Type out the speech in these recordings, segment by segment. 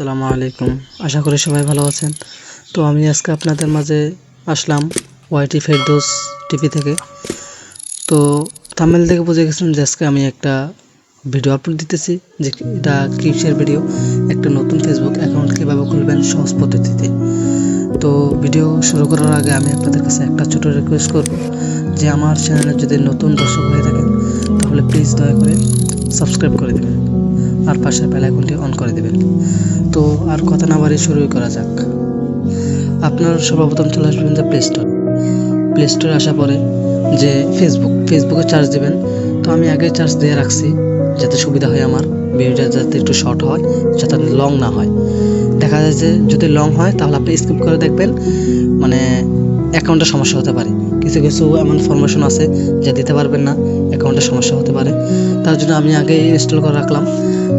আসসালামু আলাইকুম। আশা করি সবাই ভালো আছেন। তো আমি আজকে আপনাদের মাঝে আসলাম ওয়াইটি ফেরদোস টিভি থেকে। তো তামিল থেকে বুঝে গেছেন যে আজকে আমি একটা ভিডিও আপলোড দিতেছি, যে এটা কিসের ভিডিও, একটা নতুন ফেসবুক অ্যাকাউন্ট কীভাবে খুলবেন, সহজ পদ্ধতিতে। তো ভিডিও শুরু করার আগে আমি আপনাদের কাছে একটা ছোট রিকোয়েস্ট করব, যে আমার চ্যানেলে যদি নতুন দর্শক হয়ে থাকেন, তাহলে প্লিজ দয়া করে সাবস্ক্রাইব করে দেবেন। আর পাশের বেল আইকনটি অন করে দেবেন। তো আর কথা না বাড়িয়ে শুরুই করা যাক। আপনার সর্বপ্রথম চলে আসবেন যে প্লে স্টোর প্লে স্টোরে আসার পরে যে ফেসবুক ফেসবুকে চার্জ দেবেন, তো আমি আগে চার্জ দিয়ে রাখছি যাতে সুবিধা হয় আমার ভিডিওটা যাতে একটু শর্ট হয়, যাতে লং না হয়। দেখা যায় যে যদি লং হয়, তাহলে আপনি স্কিপ করে দেখবেন মানে অ্যাকাউন্টে সমস্যা হতে পারে। কিছু কিছু এমন ফরমেশন আছে যা দিতে পারবেন না অ্যাকাউন্টে সমস্যা হতে পারে। তার জন্য আমি আগে ইনস্টল করে রাখলাম।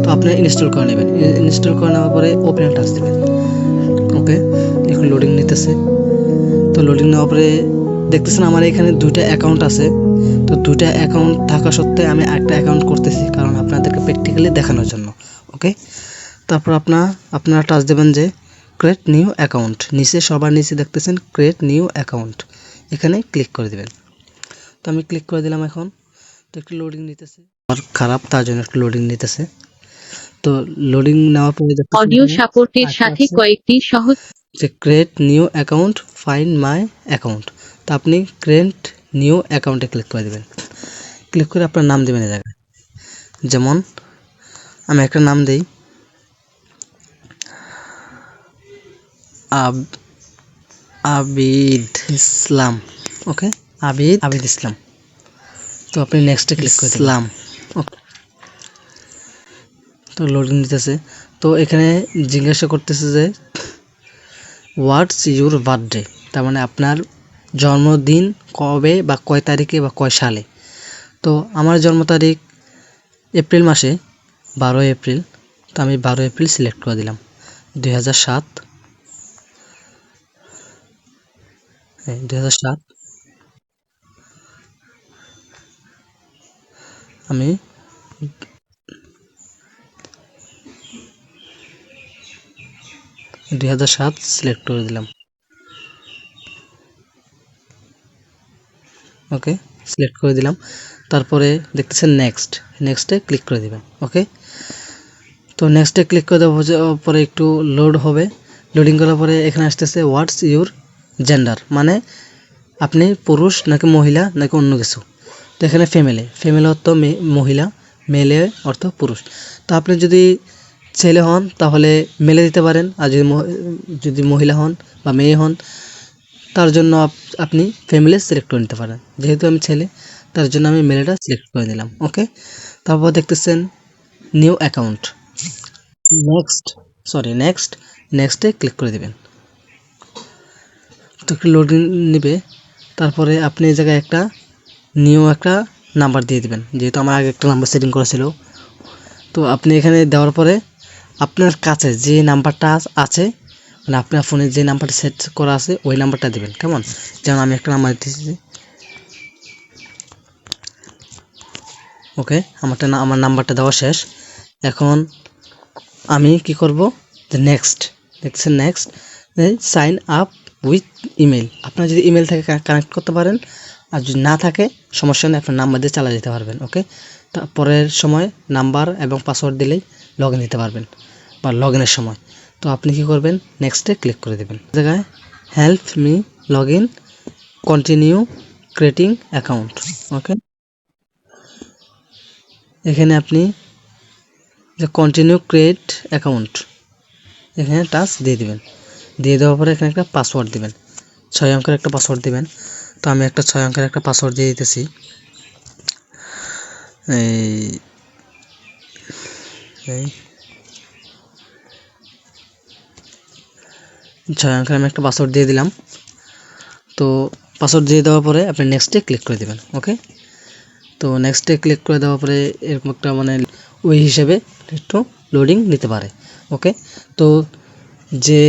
তো আপনি ইনস্টল করে নেবেন। ইনস্টল করে নেওয়ার পরে ওপেন টাচ দেবেন। ওকে এখন লোডিং নিতেছে। তো লোডিং নেওয়ার পরে দেখতেছেন আমার এখানে দুইটা অ্যাকাউন্ট আছে। তো দুইটা অ্যাকাউন্ট থাকা সত্ত্বে আমি একটা অ্যাকাউন্ট করতেছি কারণ আপনাদেরকে প্র্যাকটিক্যালি দেখানোর জন্য। ওকে তারপর আপনার আপনারা টাচ দেবেন যে ক্রিয়েট নিউ অ্যাকাউন্ট নিচে সবার নিচে দেখতেছেন ক্রিয়েট নিউ অ্যাকাউন্ট এখানে ক্লিক করে দিবেন। তো আমি ক্লিক করে দিলাম এখন। তো একটু লোডিং নিতেছে। আর খারাপ তার জন্য একটু লোডিং নিতেছে। তো লোডিং নেওয়ার পরে অডিও সাপোর্টের সাথে। কয়েকটি সহজ যে create new account find my account তো আপনি ক্রিয়েট নিউ অ্যাকাউন্টে ক্লিক করে দেবেন। ক্লিক করে আপনার নাম দেবেন এই জায়গায়। যেমন আমি একটা নাম দেই। আবিদ ইসলাম ওকে আবিদ আবিদ ইসলাম। তো আপনি নেক্সটে ক্লিক করে ইসলাম। ওকে তো লোডিং দিতেছে তো এখানে জিজ্ঞাসা করতেছে যে হোয়াটস ইউর বার্থডে তার মানে আপনার জন্মদিন কবে বা কয় তারিখে বা কয় সালে? তো আমার জন্ম তারিখ এপ্রিল মাসে বারোই এপ্রিল। তো আমি বারো এপ্রিল সিলেক্ট করে দিলাম। দু হাজার সাত হাজার সাত দুই হাজার সাত। আমি দুই হাজার সাত সিলেক্ট করে দিলাম। ওকে সিলেক্ট করে দিলাম। তারপরে দেখতেছেন নেক্সট নেক্সটে ক্লিক করে দিবেন। ওকে, তো নেক্সটে ক্লিক করে দেওয়ার পরে- একটু লোড হবে। লোডিং করার পরে এখানে আসতেছে হোয়াটস ইউর জেন্ডার মানে আপনি পুরুষ নাকি মহিলা নাকি অন্য কিছু। তো এখানে ফ্যামিলি ফ্যামিলি অর্থ মহিলা মেলে অর্থ পুরুষ। তো আপনি যদি ছেলে হন, তাহলে মেলে দিতে পারেন, আর যদি যদি মহিলা হন বা মেয়ে হন, তার জন্য আপ- আপনি ফ্যামিলি সিলেক্ট করে নিতে পারেন। যেহেতু আমি ছেলে, তার জন্য আমি মেলেটা সিলেক্ট করে দিলাম ওকে তারপর দেখতেছেন new account next sorry next নেক্সটে ক্লিক করে দেবেন। একটু লোডিং নেবে, তারপরে আপনি এই জায়গায় একটা নিউ একটা নাম্বার দিয়ে দিবেন। যেহেতু আমার আগে একটা নাম্বার সেটিং করা ছিল। তো আপনি এখানে দেওয়ার পরে আপনার কাছে যে নাম্বারটা আছে মানে আপনার ফোনে যে নাম্বারটা সেট করা আছে, ওই নাম্বারটা দেবেন, কেমন? যেমন আমি একটা নাম্বার দিতেছি ওকে আমারটা না আমার নাম্বারটা দেওয়া শেষ। এখন আমি কি করব? যে নেক্সট দেখছেন next sign up with email আপনার যদি ইমেল থেকে কানেক্ট করতে পারেন, আর যদি না থাকে, সমস্যা নেই, আপনার নাম্বার দিয়ে চালা যেতে পারবেন ওকে পরের সময় নাম্বার এবং পাসওয়ার্ড দিলেই লগ ইন দিতে পারবেন, বা লগ ইনের সময়। তো আপনি কি করবেন? নেক্সটে ক্লিক করে দেবেন। জায়গায় help me log in continue creating account okay এখানে আপনি যে কন্টিনিউ ক্রিয়েট অ্যাকাউন্ট এখানে টাচ দিয়ে দেবেন। দিয়ে দেওয়ার পরে এখানে একটা পাসওয়ার্ড দিবেন। ছয় অঙ্কের একটা পাসওয়ার্ড দিবেন। তো আমি একটা ছয় অঙ্কের একটা পাসওয়ার্ড দিয়ে দিতেছি। এই ছয় অঙ্কের আমি একটা পাসওয়ার্ড দিয়ে দিলাম। তো পাসওয়ার্ড দিয়ে দেওয়ার পরে আপনি নেক্সটে ক্লিক করে দেবেন ওকে তো নেক্সটে ক্লিক করে দেওয়ার পরে এরকম একটা মানে ওই হিসেবে একটু লোডিং নিতে পারে ওকে তো যে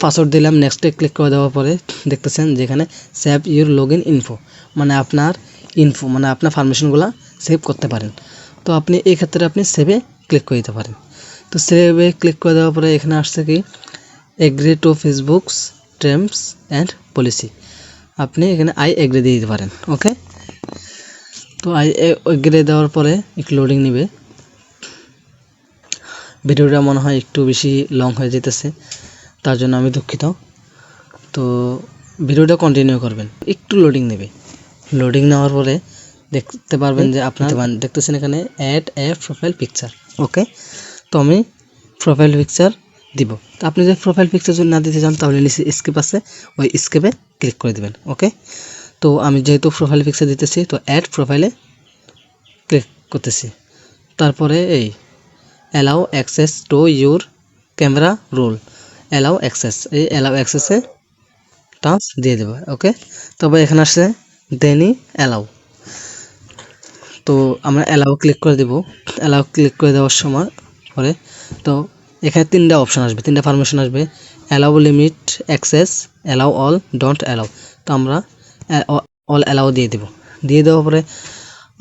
পাসওয়ার্ড দিলাম নেক্সটে ক্লিক করে দেওয়ার পরে দেখতেছেন যেখানে save your log in info মানে আপনার ইনফো মানে আপনার ফার্মেশনগুলো সেভ করতে পারেন। তো আপনি এই ক্ষেত্রে আপনি সেভে ক্লিক করে দিতে পারেন। তো সেভে ক্লিক করে দেওয়ার পরে এখানে আসছে কি? Agree to Facebook's terms and policy আপনি এখানে আই এগ্রি দিয়ে দিতে পারেন ওকে তো আই এগ্রি দেওয়ার পরে একটু লোডিং নেবে। ভিডিওটা মনে হয় একটু বেশি লং হয়ে যেতেছে। তার জন্য আমি দুঃখিত। তো ভিডিওটা কন্টিনিউ করবেন। একটু লোডিং নেবে। লোডিং নেওয়ার পরে দেখতে পারবেন যে আপনার দেখতেছেন এখানে add a profile picture okay তো আমি প্রোফাইল পিকচার দিব। তো আপনি যদি প্রোফাইল পিকচার যদি না দিতে চান তাহলে নিচে স্কেপ আছে। ওই স্কেপে ক্লিক করে দিবেন। ওকে তো আমি যেহেতু প্রোফাইল পিকচার দিতেছি তো অ্যাড প্রোফাইলে ক্লিক করতেছি। তারপরে এই allow access to your camera roll allow access এই অ্যালাউ অ্যাক্সেসে টাচ দিয়ে দেবো ওকে তবে এখানে আসছে দেনই অ্যালাউ তো আমরা অ্যালাউ ক্লিক করে দেব। অ্যালাউ ক্লিক করে দেওয়ার সময় পরে তো এখানে তিনটা অপশান আসবে, তিনটা পারমিশন আসবে। Allow limit access allow all don't allow তো আমরা অল অ্যালাউ দিয়ে দেব। দিয়ে দেওয়ার পরে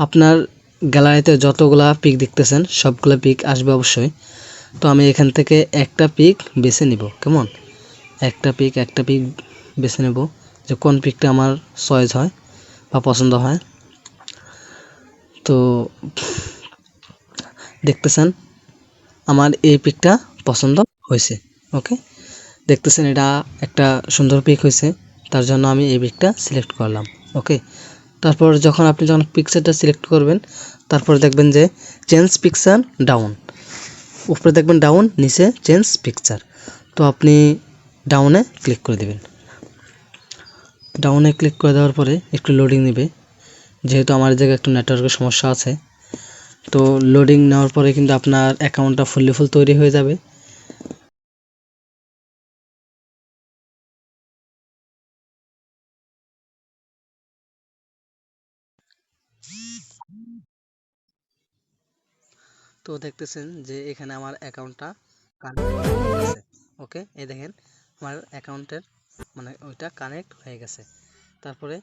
আপনার গ্যালারিতে যতগুলা পিক দেখতেছেন, সবগুলো পিক আসবে অবশ্যই। তো আমি এখান থেকে একটা পিক বেছে নিব, কেমন? একটা পিক একটা পিক বেছে নেব যে কোন পিকটা আমার চয়েস হয় বা পছন্দ হয়। তো দেখতেছেন, আমার এই পিকটা পছন্দ হয়েছে, ওকে? দেখতেছেন এটা একটা সুন্দর পিক হয়েছে, তার জন্য আমি এই পিকটা সিলেক্ট করলাম, ওকে? তারপর যখন আপনি যখন পিকচারটা সিলেক্ট করবেন, তারপর দেখবেন যে চেঞ্জ পিকচার ডাউন। উপরে দেখবেন ডাউন নিচে চেঞ্জ পিকচার তো আপনি ডাউনে ক্লিক করে দেবেন। ডাউনে ক্লিক করে দেওয়ার পরে একটু লোডিং নেবে। যেহেতু আমার জায়গায় একটু নেটওয়ার্কের সমস্যা আছে। তো লোডিং নেওয়ার পরে কিন্তু আপনার অ্যাকাউন্টটা ফুললি ফুল তৈরি হয়ে যাবে। তো দেখতেছেন যে এখানে আমার অ্যাকাউন্টটা কানেক্ট ওকে এই দেখেন আমার অ্যাকাউন্টের মানে ওইটা কানেক্ট হয়ে গেছে। তারপরে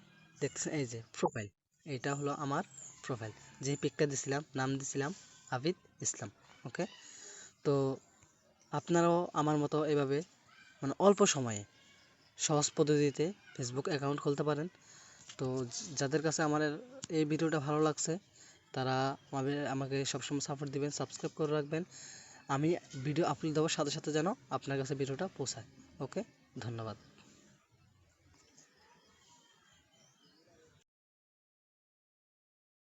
দেখতেছেন এই যে প্রোফাইল এইটা হলো আমার প্রোফাইল যে পিকটা দিছিলাম, নাম দিছিলাম আবিদ ইসলাম। ওকে তো আপনারাও আমার মতো এভাবে মানে অল্প সময়ে সহজ পদ্ধতিতে ফেসবুক অ্যাকাউন্ট খুলতে পারেন। তো যাদের কাছে আমার এই ভিডিওটা ভালো লাগছে তারা আমাদের, আমাকে সবসময় সাপোর্ট দিবেন সাবস্ক্রাইব করে রাখবেন। আমি ভিডিও আপলোড দেওয়ার সাথে সাথে যেন আপনার কাছে ভিডিওটা পৌঁছায়। ওকে ধন্যবাদ।